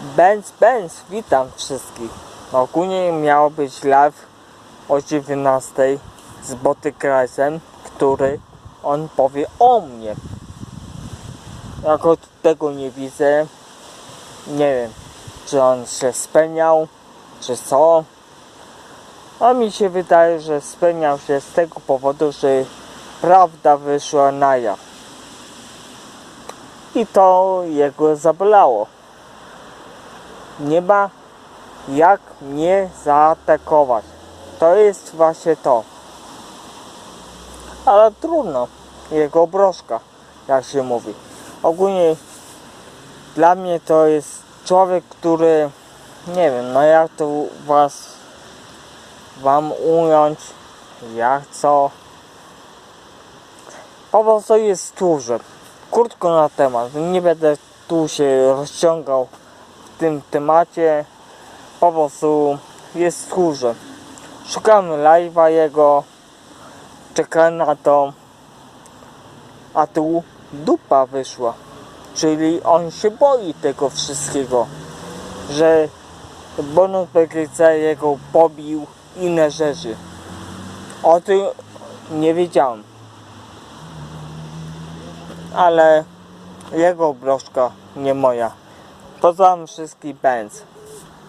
Benz, Benz, witam wszystkich. Ogólnie miało być live o 19 z Botykresem, który on powie o mnie. Jako tego nie widzę, nie wiem, czy on się spełniał, czy co. A mi się wydaje, że spełniał się z tego powodu, że prawda wyszła na jaw. I to jego zabolało. Nie ma jak mnie zaatakować. To jest właśnie to. Ale trudno. Jego broszka, jak się mówi. Ogólnie dla mnie to jest człowiek, który nie wiem, no jak to was wam ująć, jak co. Po prostu jest tłurzem. Krótko na temat. Nie będę tu się rozciągał tym temacie. Po prostu jest tłurzem. Szukamy live'a jego. Czekam na to. A tu dupa wyszła. Czyli on się boi tego wszystkiego. Że bonus PGC jego pobił inne rzeczy. O tym nie wiedziałem. Ale jego broszka, nie moja. Pozdrawiam wszystkich Benz.